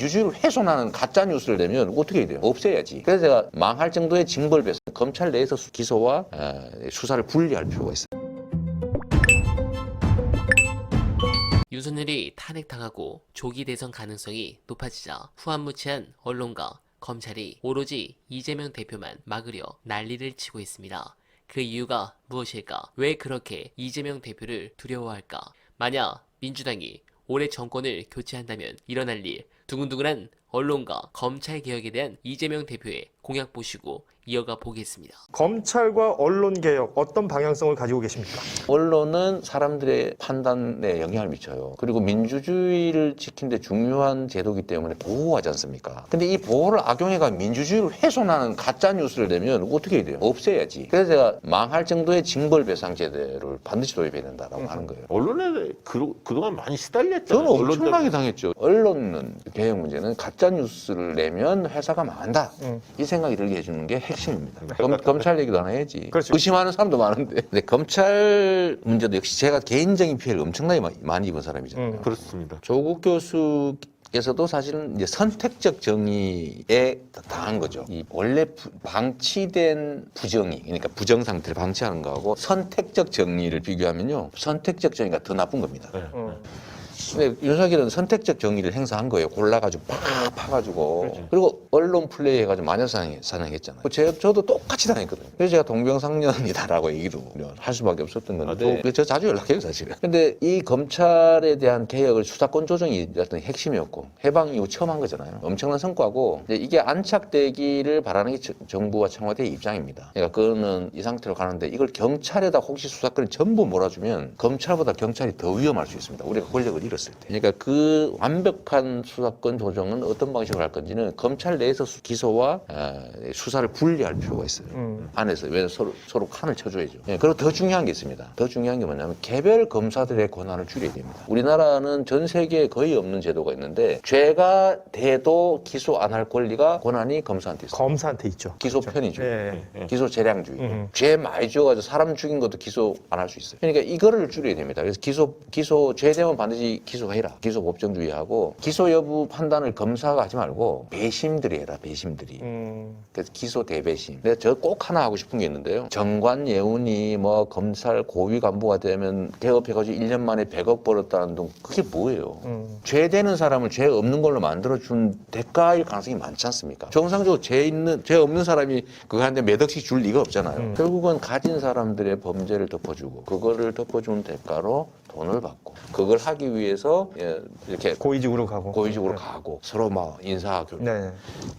민주주의를 훼손하는 가짜 뉴스를 내면 어떻게 해야 돼요? 없애야지. 그래서 제가 망할 정도의 징벌 배상, 검찰 내에서 수- 기소와 어, 수사를 분리할 필요가 있어요. 윤석열이 탄핵당하고 조기 대선 가능성이 높아지자 후한무치한 언론과 검찰이 오로지 이재명 대표만 막으려 난리를 치고 있습니다. 그 이유가 무엇일까? 왜 그렇게 이재명 대표를 두려워할까? 만약 민주당이 올해 정권을 교체한다면 일어날 일. 두근두근한 언론과 검찰 개혁에 대한 이재명 대표의 공약 보시고 이어가 보겠습니다. 검찰과 언론 개혁 어떤 방향성을 가지고 계십니까? 언론은 사람들의 판단에 영향을 미쳐요. 그리고 민주주의를 지키는데 중요한 제도이기 때문에 보호하지 않습니까? 근데 이 보호를 악용해가 민주주의를 훼손하는 가짜 뉴스를 내면 어떻게 해야 돼요? 없애야지. 그래서 제가 망할 정도의 징벌 배상 제도를 반드시 도입해야 된다라고 하는 거예요. 언론에 그, 그동안 많이 시달렸잖아요. 저는 언론 엄청나게 때문에. 당했죠. 언론 개혁 문제는 가짜 뉴스를 내면 회사가 망한다. 음. 이 생각이 들게 해주는 게 핵심입니다. 검, 검찰 얘기도 안 해야지. 그렇죠. 의심하는 사람도 많은데. 근데 검찰 문제도 역시 제가 개인적인 피해를 엄청나게 마- 많이 입은 사람이잖아요. 음. 그렇습니다. 조국 교수께서도 사실은 이제 선택적 정의에 당한 거죠. 이 원래 부- 방치된 부정의, 그러니까 부정 상태를 방치하는 거하고 선택적 정의를 비교하면요, 선택적 정의가 더 나쁜 겁니다. 네. 음. 근데 윤석열은 선택적 정의를 행사한 거예요. 골라가지고 팍 파가지고 그렇죠. 그리고 언론 플레이 해가지고 마녀 사냥 사냥했잖아요. 제, 저도 똑같이 당했거든요. 그래서 제가 동병상련이다라고 얘기도 할 수밖에 없었던 아, 건데 네. 저 자주 연락해요 사실은. 근데 이 검찰에 대한 개혁을 수사권 조정이 어떤 핵심이었고 해방 이후 처음 한 거잖아요. 엄청난 성과고 이게 안착되기를 바라는 게 저- 정부와 청와대의 입장입니다. 그러니까 그거는 이 상태로 가는데 이걸 경찰에다 혹시 수사권을 전부 몰아주면 검찰보다 경찰이 더 위험할 수 있습니다. 우리가 권력을 잃었을 때. 그러니까 그 완벽한 수사권 조정은 어떤 방식으로 할 건지는 검찰 내에서 수- 기소와 어, 수사를 분리할 필요가 있어요. 음. 안에서 왜 서로 서로 칸을 쳐줘야죠. 예, 그리고 더 중요한 게 있습니다. 더 중요한 게 뭐냐면 개별 검사들의 권한을 줄여야 됩니다. 우리나라는 전 세계에 거의 없는 제도가 있는데 죄가 돼도 기소 안 할 권리가 권한이 검사한테 있어요. 검사한테 있죠. 기소 편의주의. 예. 예. 기소 재량주의. 음. 죄 많이 지어가지고 사람 죽인 것도 기소 안 할 수 있어요. 그러니까 이거를 줄여야 됩니다. 그래서 기소 기소 죄 되면 반드시 기소해라. 기소 법정주의하고 기소 여부 판단을 검사가 하지 말고 배심들이 해라. 배심들이. 음. 그래서 기소 대배심. 내가 저 꼭 하나 하고 싶은 게 있는데요. 정관 예우니 뭐 검찰 고위 간부가 되면 개업해가지고 1년 만에 100억 벌었다는 돈 그게 뭐예요? 음. 죄 되는 사람을 죄 없는 걸로 만들어준 대가일 가능성이 많지 않습니까? 정상적으로 죄 있는, 죄 없는 사람이 그거한테 몇 억씩 줄 리가 없잖아요. 음. 결국은 가진 사람들의 범죄를 덮어주고, 그거를 덮어주는 대가로 돈을 받고, 그걸 하기 위해서 예, 이렇게 고위직으로 가고. 고위직으로 가고, 서로 막 인사 교류. 네.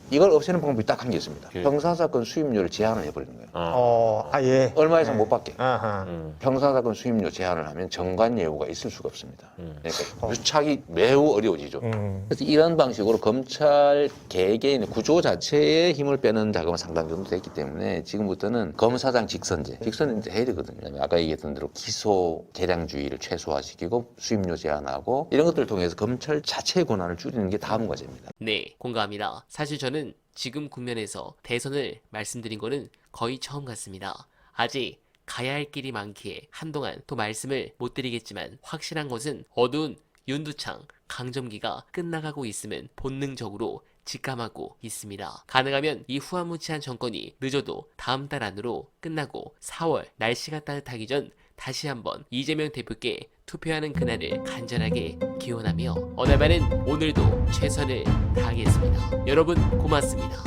이걸 없애는 방법이 딱 한 게 있습니다. 예. 형사 사건 수임료를 제한을 해버리는 거예요. 아. 어, 아 예. 얼마 이상 네. 못 받게. 아하. 음. 형사 사건 수임료 제한을 하면 정관 예우가 있을 수가 없습니다. 음. 그러니까 유착이 매우 어려워지죠. 음. 그래서 이런 방식으로 검찰 개개인의 구조 자체에 힘을 빼는 작업은 상당 정도 됐기 때문에 지금부터는 검사장 직선제, 직선제 해야 되거든요. 아까 얘기했던 대로 기소 계량주의를 최소화시키고 수 임료 제한하고 이런 것들을 통해서 검찰 자체의 권한을 줄이는 게 다음 과제입니다. 네, 공감합니다. 사실 저는 지금 국면에서 대선을 말씀드린 거는 거의 처음 같습니다. 아직 가야 할 길이 많기에 한동안 또 말씀을 못 드리겠지만 확실한 것은 어두운 윤두창 강점기가 끝나가고 있음은 본능적으로 직감하고 있습니다. 가능하면 이 후한무치한 정권이 늦어도 다음 달 안으로 끝나고 4월 날씨가 따뜻하기 전 다시 한번 이재명 대표께 투표하는 그날을 간절하게 기원하며 어날바는 오늘도 최선을 다하겠습니다. 여러분 고맙습니다.